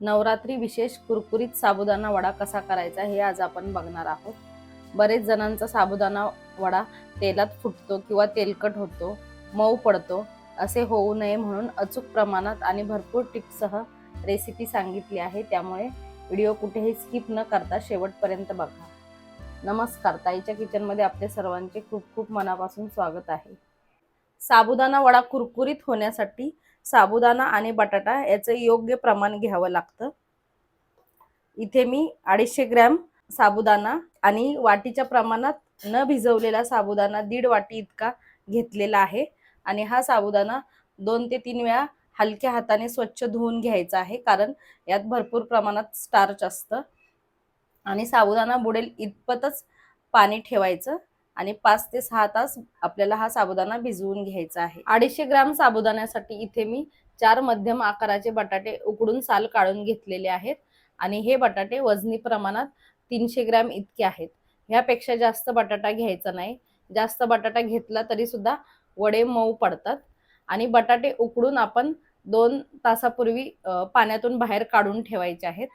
नवरात्री विशेष कुरकुरीत साबुदाणा वडा कसा करायचा हे आज आपण बघणार आहोत. बरेच जणांचा साबुदाणा वडा तेलात फुटतो किंवा तेलकट होतो मऊ पडतो असे होऊ नये म्हणून अचूक प्रमाणात आणि भरपूर टिप्ससह रेसिपी सांगितली आहे. त्यामुळे व्हिडिओ कुठेही स्किप न करता शेवटपर्यंत बघा. नमस्कार ताईच्या किचनमध्ये आपले सर्वांचे खूप खूप मनापासून स्वागत आहे. साबुदाणा वडा कुरकुरीत होण्यासाठी साबुदाणा आणि बटाटा याचं योग्य प्रमाण घ्यावं लागतं. इथे मी अडीचशे ग्रॅम साबुदाणा आणि वाटीच्या प्रमाणात न भिजवलेला साबुदाणा दीड वाटी इतका घेतलेला आहे. आणि हा साबुदाणा दोन ते तीन वेळा हलक्या हाताने स्वच्छ धुवून घ्यायचा आहे कारण यात भरपूर प्रमाणात स्टार्च असतं. आणि साबुदाणा बुडेल इतपतच पाणी ठेवायचं. आणि पाच ते सहा तास आपल्याला हा साबुदाणा भिजवून घ्यायचा आहे. अडीचशे ग्राम साबुदाण्यासाठी इथे मी चार मध्यम आकाराचे बटाटे उकडून साल काढून घेतलेले आहेत. आणि हे बटाटे वजनी प्रमाणात तीनशे ग्रॅम इतके आहेत. ह्यापेक्षा जास्त बटाटा घ्यायचा नाही. जास्त बटाटा घेतला तरी सुद्धा वडे मऊ पडतात. आणि बटाटे उकडून आपण दोन तासापूर्वी पाण्यातून बाहेर काढून ठेवायचे आहेत.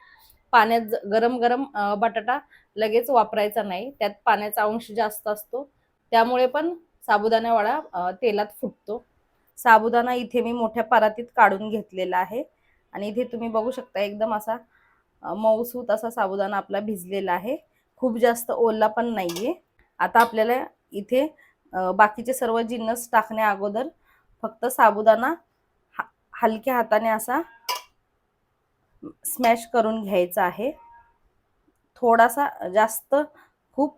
पाण्यात ज- गरम गरम बटाटा लगेच वापरायचा नाही. त्यात पाण्याचा अंश जास्त असतो. त्यामुळे पण साबुदाणा वडा तेलात फुटतो. साबुदाणा इथे मी मोठ्या परातीत काढून घेतलेला आहे. आणि इथे तुम्ही बघू शकता एकदम असा मऊसूत असा साबुदाणा आपला भिजलेला आहे. खूप जास्त ओला पण नाहीये. आता आपल्याला इथे बाकीचे सर्व जिन्नस टाकण्या अगोदर फक्त साबुदाणा हा- हलक्या हाताने असा स्मॅश करून घ्यायचा आहे. थोडासा जास्त खूप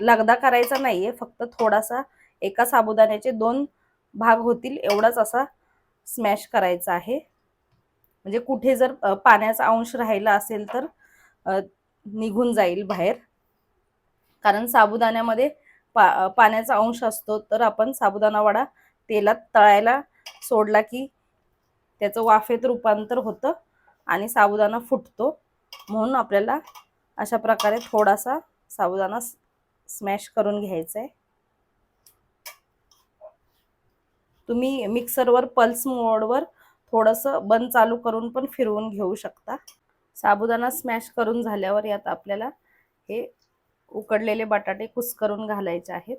लगदा करायचा नाही आहे फक्त थोडासा एका साबुदाण्याचे दोन भाग होतील एवढाच असा स्मॅश करायचा आहे. म्हणजे कुठे जर पाण्याचा अंश राहिला असेल तर निघून जाईल बाहेर. कारण साबुदाण्यामध्ये पा पाण्याचा अंश असतो तर आपण साबुदाणा वडा तेलात तळायला सोडला की त्याचं वाफेत रूपांतर होतं. आणि साबुदाणा फुटतो. म्हणून आपल्याला अशा प्रकारे थोडासा साबुदाणा स्मॅश करून घ्यायचा आहे तुम्ही मिक्सरवर पल्स मोडवर थोडंसं बंद चालू करून पण फिरवून घेऊ शकता. साबुदाणा स्मॅश करून झाल्यावर यात आपल्याला हे उकडलेले बटाटे कुस्करून घालायचे आहेत.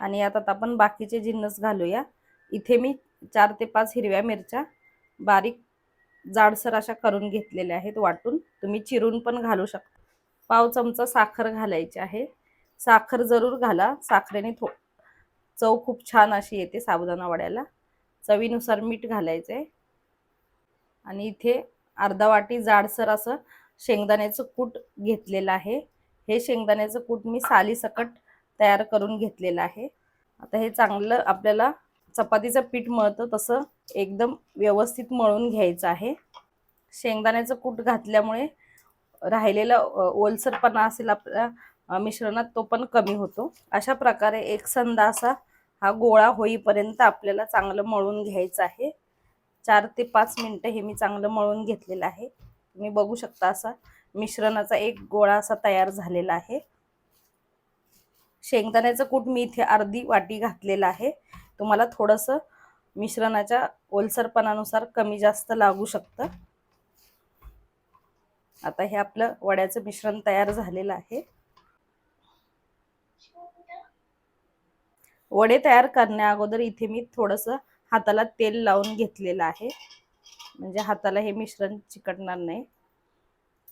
आणि यात आता आपण बाकीचे जिन्नस घालूया. इथे मी चार ते पाच हिरव्या मिरच्या बारीक जाडसर अशा करून घेतलेल्या आहेत वाटून. तुम्ही चिरून पण घालू शकता. पाव चमचा साखर घालायची आहे. साखर जरूर घाला. साखरेने थो चव खूप छान अशी येते साबुदाणा वड्याला. चवीनुसार मीठ घालायचं आहे आणि इथे अर्धा वाटी जाडसर असं शेंगदाण्याचं कूट घेतलेलं आहे. हे शेंगदाण्याचं कूट मी सालीसकट तयार करून घेतलेलं आहे. आता हे चांगलं आपल्याला चपातीचं पीठ मळतं तसं एकदम व्यवस्थित मळून घ्यायचं आहे. शेंगदाण्याचं कूट घातल्यामुळे राहिलेला ओलसरपणा असेल आपल्या मिश्रणात तो पण कमी होतो. अशा प्रकारे एकसंध असा हा गोळा होईपर्यंत आपल्याला चांगलं मळून घ्यायचं आहे. चार ते पाच मिनटं हे मी चांगलं मळून घेतलेलं आहे. तुम्ही बघू शकता असा मिश्रणाचा एक गोळा असा तयार झालेला आहे. शेंगदाण्याचं कूट मी इथे अर्धी वाटी घातलेलं आहे. तुम्हाला थोडंसं मिश्रणाच्या ओलसरपणानुसार कमी जास्त लागू शकतं. आता हे आपलं वड्याचं मिश्रण तयार झालेलं आहे. वडे तयार करण्या अगोदर इथे मी थोडंसं हाताला तेल लावून घेतलेलं आहे. म्हणजे हाताला हे मिश्रण चिकटणार नाही.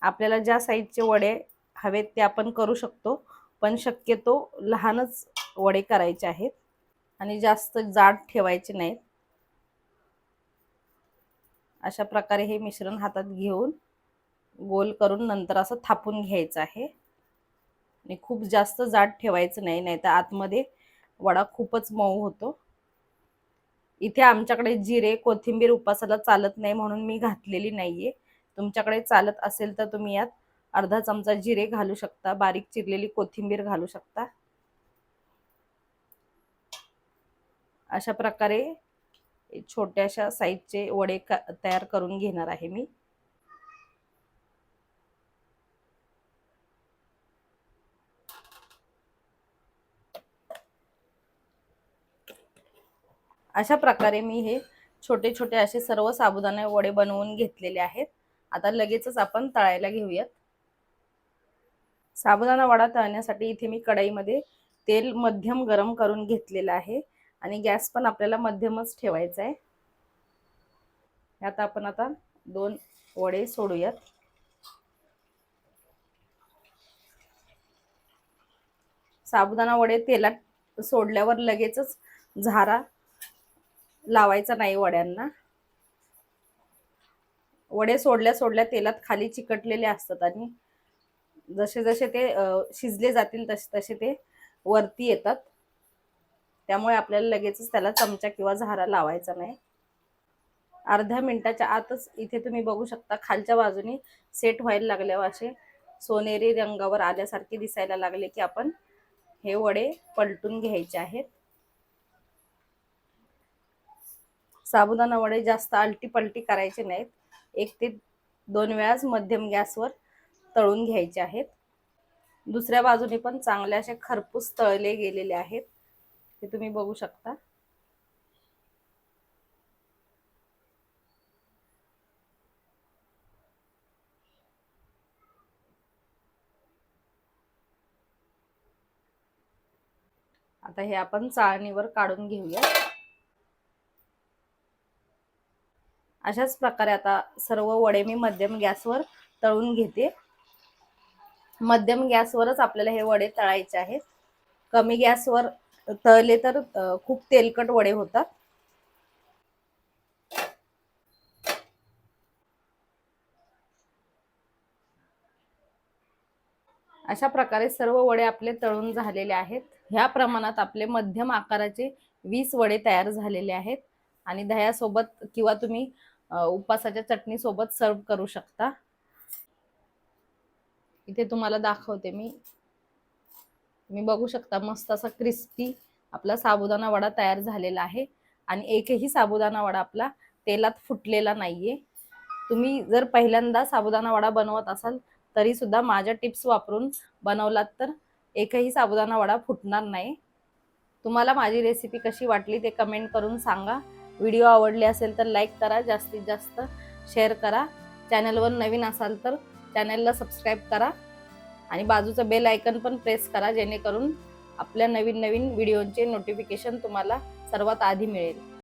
आपल्याला ज्या साईजचे वडे हवेत ते आपण करू शकतो. पण शक्यतो लहानच वडे करायचे आहेत. आणि जास्त जाड ठेवायचे नाहीत. अशा प्रकारे हे मिश्रण हातात घेऊन गोल करून नंतर असं थापून घ्यायचं आहे. आणि खूप जास्त जाड ठेवायचं नाही नाहीतर आतमध्ये वडा खूपच मऊ होतो. इथे आमच्याकडे जिरे कोथिंबीर उपासाला चालत नाही म्हणून मी घातलेली नाहीये. तुमच्याकडे चालत असेल तर तुम्ही यात अर्धा चमचा जिरे घालू शकता. बारीक चिरलेली कोथिंबीर घालू शकता. अशा प्रकारे छोट्याशा साईजचे वडे तयार करून घेणार आहे मी. अशा प्रकारे मी हे छोटे छोटे असे सर्व साबुदाणे वडे बनवून घेतलेले आहेत. आता लगेचच आपण तळायला घेऊयात. साबुदाणा वडा तळण्यासाठी इथे मी कढईमध्ये तेल मध्यम गरम करून घेतलेलं आहे आणि गॅस पण आपल्याला मध्यमच ठेवायचा आहे. आता आपण आता दोन वडे सोडूयात. साबुदाणा वडे तेलात सोडल्यावर लगेचच झारा लावायचा नाही वड्यांना. वडे सोडल्या सोडल्या तेलात खाली चिकटलेले असतात आणि जसे जसे ते शिजले जातील तसे तसे ते वरती येतात. त्यामुळे आपल्याला लगेचच त्याला चमचा किंवा झारा लावायचा नाही. अर्ध्या मिनिटाच्या आतच इथे तुम्ही बघू शकता खालच्या बाजूनी सेट व्हायला लागल्यावर असे सोनेरी रंगावर आल्यासारखे दिसायला लागले की आपण हे वडे पलटून घ्यायचे आहेत. साबुदाणा वडे जास्त आलटी पलटी करायचे नाहीत. एक ते दोन वेळाच मध्यम गॅसवर तळून घ्यायचे आहेत. दुसऱ्या बाजूने पण चांगले असे खरपूस तळले गेलेले आहेत. हे तुम्ही बघू शकता. आता हे आपण चाळणीवर काढून घेऊया. अशाच प्रकारे आता सर्व वडे मी मध्यम गॅसवर तळून घेते. मध्यम गॅसवरच आपल्याला हे वडे तळायचे आहेत. कमी गॅसवर तळले तर खूप तेलकट वडे होतात. अशा प्रकारे सर्व वडे आपले तळून झालेले आहेत. ह्या प्रमाणात आपले मध्यम आकाराचे वीस वडे तयार झालेले आहेत. आणि दह्यासोबत किंवा तुम्ही उपासाच्या चटणी सोबत सर्व करू शकता. इथे तुम्हाला दाखवते मी. तुम्ही बघू शकता मस्त असा क्रिस्पी आपला साबुदाणा वडा तयार झालेला आहे. आणि एकही साबुदाणा वडा आपला तेलात फुटलेला नाहीये. तुम्ही जर पहिल्यांदा साबुदाणा वडा बनवत असाल तरी सुद्धा माझ्या टिप्स वापरून बनवलात तर एकही साबुदाणा वडा फुटणार नाही. तुम्हाला माझी रेसिपी कशी वाटली ते कमेंट करून सांगा. व्हिडिओ आवडले असेल तर लाईक करा जास्तीत जास्त शेअर करा. चॅनलवर नवीन असाल तर चॅनलला सबस्क्राईब करा आणि बाजूचं बेल आयकन पण प्रेस करा जेणेकरून आपल्या नवीन नवीन व्हिडिओचे नोटिफिकेशन तुम्हाला सर्वात आधी मिळेल.